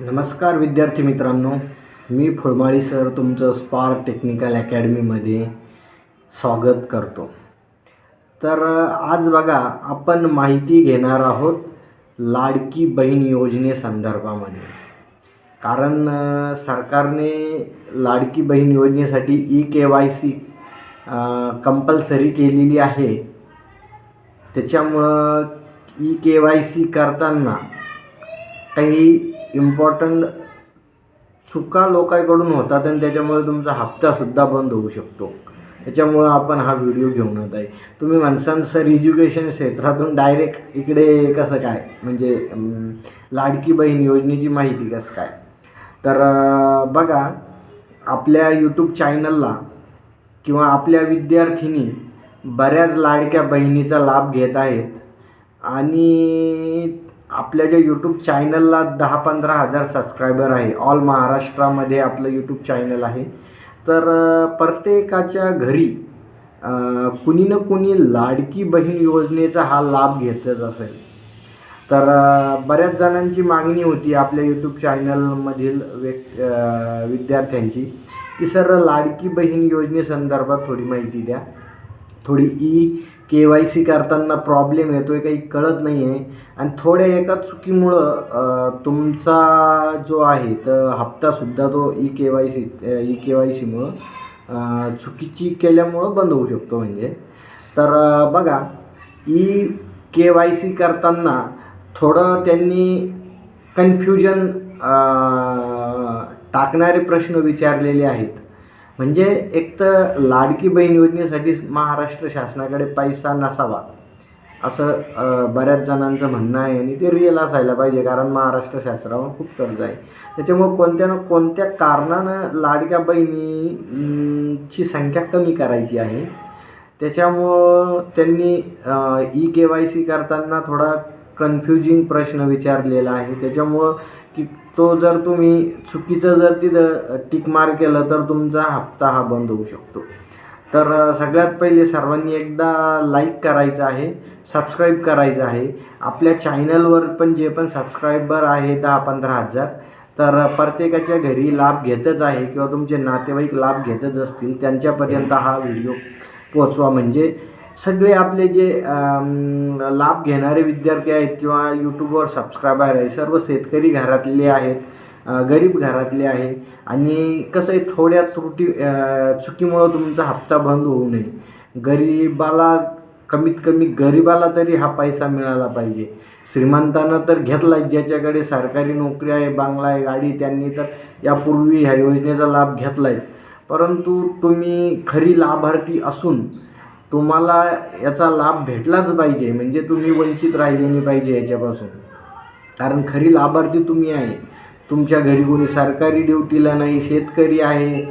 नमस्कार विद्यार्थी मित्रांनो मी फुलमाळी सर तुमचं स्पार्क टेक्निकल अकॅडमीमध्ये स्वागत करतो. तर आज बघा आपण माहिती घेणार आहोत लाडकी बहीण योजनेसंदर्भामध्ये कारण सरकारने लाडकी बहीण योजनेसाठी E K Y C compulsory केलेली आहे. त्याच्यामुळं ई के वाय सी करताना काही इम्पॉर्टंट चुका लोकांकडून होतात आणि त्याच्यामुळे तुमचा हप्तासुद्धा बंद होऊ शकतो. त्याच्यामुळं आपण हा व्हिडिओ घेऊन येत आहे. तुम्ही म्हणसान सर एज्युकेशन क्षेत्रातून डायरेक्ट इकडे कसं काय? म्हणजे लाडकी बहीण योजनेची माहिती कसं काय? तर बघा आपल्या यूट्यूब चॅनलला किंवा आपल्या विद्यार्थिनी बऱ्याच लाडक्या बहिणीचा लाभ घेत आहेत. आणि आपल्या ज्या यूट्यूब चॅनलला दहा पंधरा हजार सबस्क्रायबर आहे ऑल महाराष्ट्रामध्ये आपलं यूट्यूब चॅनल आहे तर प्रत्येकाच्या घरी कुणी ना कुणी लाडकी बहीण योजनेचा हा लाभ घेतच असेल. तर बऱ्याच जणांची मागणी होती आपल्या यूट्यूब चॅनलमधील व्यक् विद्यार्थ्यांची की सर लाडकी बहीण योजनेसंदर्भात थोडी माहिती द्या. थोडी ई के वाय सी करताना प्रॉब्लेम येतो आहे काही कळत नाही आहे आणि थोड्या एका चुकीमुळं तुमचा जो आहे तर हप्तासुद्धा तो E K Y C E K Y सीमुळं चुकीची केल्यामुळं बंद होऊ शकतो म्हणजे. तर बघा ई के वाय सी करताना थोडं त्यांनी कन्फ्युजन टाकणारे प्रश्न विचारलेले आहेत. म्हणजे एक तर लाडकी बहीण योजनेसाठी महाराष्ट्र शासनाकडे पैसा नसावा असं बऱ्याच जणांचं म्हणणं आहे आणि ते रिअल असायला पाहिजे कारण महाराष्ट्र शासनावर खूप कर्ज आहे. त्याच्यामुळं कोणत्या ना कोणत्या कारणानं लाडक्या बहिणी ची संख्या कमी करायची आहे त्याच्यामुळं त्यांनी ई के वाय सी करताना थोडा कन्फ्युजिंग प्रश्न विचारलेला आहे. त्याच्यामुळं की तो जर तुम्ही चुकीचं जर तिथं टिक केलं तर तुमचा हप्ता हा बंद होऊ शकतो. तर सगळ्यात पहिले सर्वांनी एकदा लाईक करायचं आहे सबस्क्राईब करायचं आहे. आपल्या चॅनलवर पण जे पण सबस्क्रायबर आहे दहा पंधरा हजार तर प्रत्येकाच्या घरी लाभ घेतच आहे किंवा तुमचे नातेवाईक लाभ घेतच असतील त्यांच्यापर्यंत हा व्हिडिओ पोचवा म्हणजे सगळे आपले जे लाभ घेणारे विद्यार्थी आहेत किंवा यूट्यूबवर सबस्क्रायबर आहे सर्व शेतकरी घरातले आहेत गरीब घरातले आहे. आणि कसं आहे थोड्या त्रुटी चुकीमुळं तुमचा हप्ता बंद होऊ नये. गरीबाला कमीत कमी गरीबाला तरी हा पैसा मिळाला पाहिजे. श्रीमंतानं तर घेतला ज्याच्याकडे सरकारी नोकरी आहे बांगला आहे गाडी त्यांनी तर यापूर्वी ह्या योजनेचा लाभ घेतला आहे परंतु तुम्ही खरी लाभार्थी असून तुम्हाला याचा लाभ भेटलाच पाहिजे म्हणजे तुम्ही वंचित राहिले नाही पाहिजे याच्यापासून. कारण खरी लाभार्थी तुम्ही आहे. तुमच्या घरी कोणी सरकारी ड्युटीला नाही शेतकरी आहे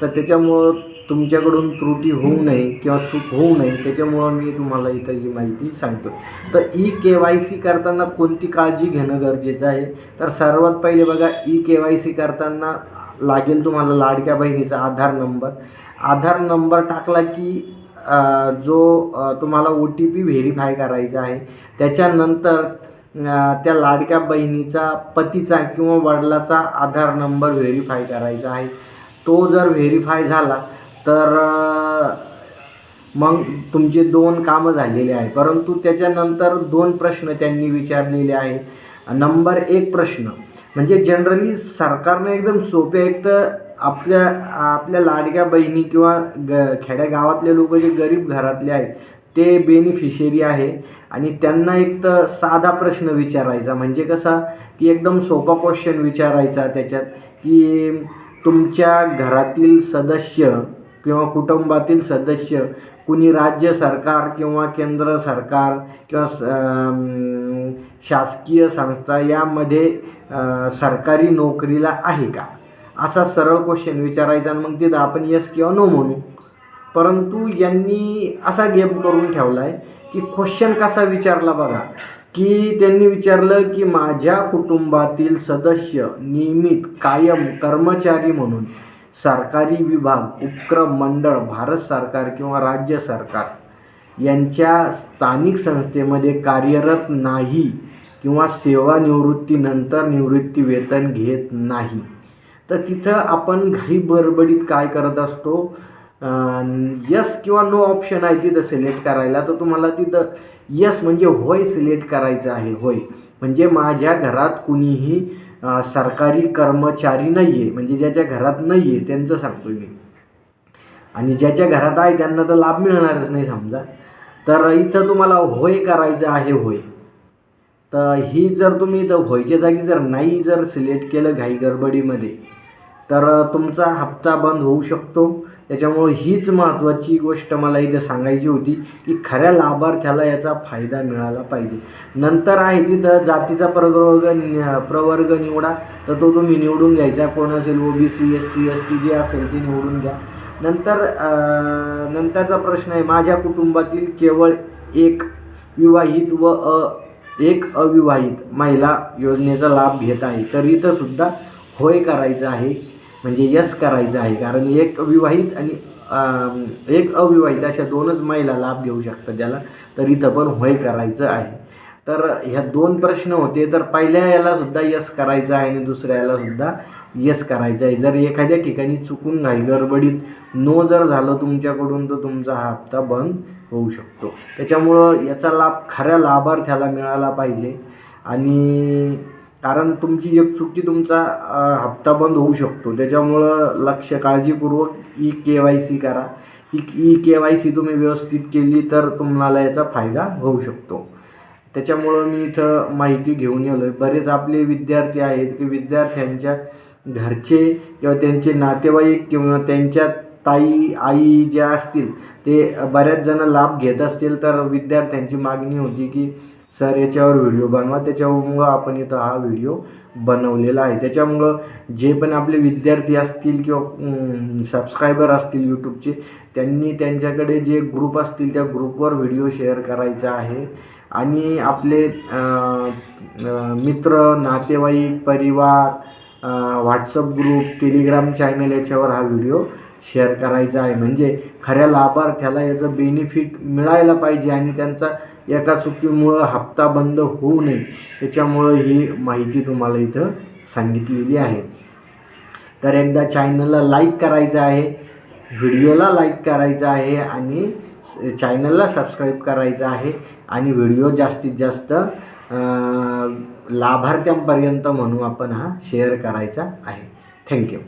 तर त्याच्यामुळं तुमच्याकडून त्रुटी होऊ नये किंवा चूक होऊ नये त्याच्यामुळं मी तुम्हाला इथं ही माहिती सांगतो तर ई के वाय सी करताना कोणती काळजी घेणं गरजेचं आहे? तर सर्वात पहिले बघा ई के वाय सी करताना लागेल तुम्हाला लाडक्या बहिणीचा आधार नंबर. आधार नंबर टाकला की जो तुम्हाला ओ टी पी व्हेरीफाय करायचा आहे त्याच्यानंतर त्या लाडक्या बहिणीचा पतीचा किंवा वडिलाचा आधार नंबर व्हेरीफाय करायचा आहे. तो जर व्हेरीफाय झाला तर मग तुमचे दोन कामं झालेले आहे परंतु त्याच्यानंतर दोन प्रश्न त्यांनी विचारलेले आहे नंबर एक प्रश्न म्हणजे जनरली सरकारने एकदम सोपे एक तर आपल्या आपल्या लाडक्या बहिणी किंवा ग खेड्यागावातले लोक जे गरीब घरातले आहेत ते बेनिफिशियरी आहे. आणि त्यांना एक तर साधा प्रश्न विचारायचा म्हणजे कसा की एकदम सोपा क्वेश्चन विचारायचा त्याच्यात की तुमच्या घरातील सदस्य किंवा कुटुंबातील सदस्य कुणी राज्य सरकार किंवा केंद्र सरकार किंवा स- शासकीय संस्था यामध्ये सरकारी नोकरीला आहे का? असा सरळ क्वेश्चन विचारायचा आणि मग तिथं आपण यस किंवा नो म्हणू. परंतु यांनी असा गेम करून ठेवला आहे की क्वेश्चन कसा विचारला बघा. की त्यांनी विचारलं की माझ्या कुटुंबातील सदस्य नियमित कायम कर्मचारी म्हणून सरकारी विभाग उपक्रम मंडळ भारत सरकार किंवा राज्य सरकार यांच्या स्थानिक संस्थेमध्ये कार्यरत नाही किंवा सेवानिवृत्तीनंतर निवृत्ती वेतन घेत नाही. तर तिथं आपण घाई बडबडीत काय करत असतो? यस किंवा नो ऑप्शन आहे तिथं सिलेक्ट करायला. तर तुम्हाला तिथं यस म्हणजे होय सिलेक्ट करायचं आहे होय. म्हणजे माझ्या घरात कुणीही सरकारी कर्मचारी नाही आहे म्हणजे ज्याच्या घरात नाही आहे त्यांचं सांगतो मी. आणि ज्याच्या घरात आहे त्यांना तर लाभ मिळणारच नाही समजा. तर इथं तुम्हाला होय करायचं आहे होय. तर ही जर तुम्ही इथं होयच्या जागी जर नाही जर सिलेक्ट केलं घाई गडबडीमध्ये तर तुमचा हप्ता बंद होऊ शकतो. त्याच्यामुळं हीच महत्त्वाची गोष्ट मला इथे सांगायची होती की खऱ्या लाभार्थ्याला याचा फायदा मिळाला पाहिजे. नंतर आहे तिथं जातीचा प्रवर्ग प्रवर्ग निवडा तर तो तुम्ही निवडून घ्यायचा. कोण असेल O B C S C S T जे असेल ते निवडून घ्या. नंतर नंतरचा प्रश्न आहे माझ्या कुटुंबातील केवळ एक विवाहित व अ एक अविवाहित महिला योजनेचा लाभ घेत आहे. तर इथंसुद्धा होय करायचं आहे. म्हणजे यस करायचं आहे. कारण एक विवाहित आणि एक अविवाहित अशा दोनच महिला लाभ घेऊ शकतात त्याला तर इथं पण होय करायचं आहे. तर ह्या दोन प्रश्न होते. तर पहिल्या याला सुद्धा यस करायचं आहे आणि दुसऱ्या याला सुद्धा यस करायचं आहे. जर एखाद्या ठिकाणी चुकून नाही गडबडीत नो जर झालं तुमच्याकडून तर तुमचा हा हप्ता बंद होऊ शकतो. त्याच्यामुळं याचा लाभ खऱ्या लाभार्थ्याला मिळाला पाहिजे. आणि कारण तुमची एक चुकी तुमचा हप्ता बंद होऊ शकतो. त्याच्यामुळं लक्ष काळजीपूर्वक ई के वाय सी करा. E E K Y C तुम्ही व्यवस्थित केली तर तुम्हाला याचा फायदा होऊ शकतो. त्याच्यामुळं मी इथं माहिती घेऊन येलो आहे बरेच आपले विद्यार्थी आहेत की विद्यार्थ्यांच्या घरचे किंवा त्यांचे नातेवाईक किंवा त्यांच्या ताई आई ज्या असतील ते बऱ्याच जण लाभ घेत असतील तर विद्यार्थ्यांची मागणी होती की सर याच्यावर व्हिडिओ बनवा. त्याच्यामुळं आपण इथं हा व्हिडिओ बनवलेला आहे. त्याच्यामुळं जे पण आपले विद्यार्थी असतील किंवा सबस्क्रायबर असतील यूट्यूबचे त्यांनी त्यांच्याकडे जे ग्रुप असतील त्या ग्रुपवर व्हिडिओ शेअर करायचा आहे. आणि आपले मित्र नातेवाईक परिवार व्हॉट्सअप ग्रुप टेलिग्राम चॅनल याच्यावर हा व्हिडिओ शेअर करायचा आहे. म्हणजे खऱ्या लाभार्थ्याला याचं बेनिफिट मिळायला पाहिजे आणि त्यांचा एका चुकीमुळं हप्ता बंद होऊ नये. त्याच्यामुळं ही माहिती तुम्हाला इथं सांगितलेली आहे. तर एकदा चॅनलला लाईक करायचं आहे व्हिडिओला लाईक करायचं आहे आणि चॅनलला सबस्क्राईब करायचं आहे आणि व्हिडिओ जास्तीत जास्त लाभार्थ्यांपर्यंत म्हणून आपण हा शेअर करायचा आहे. थँक्यू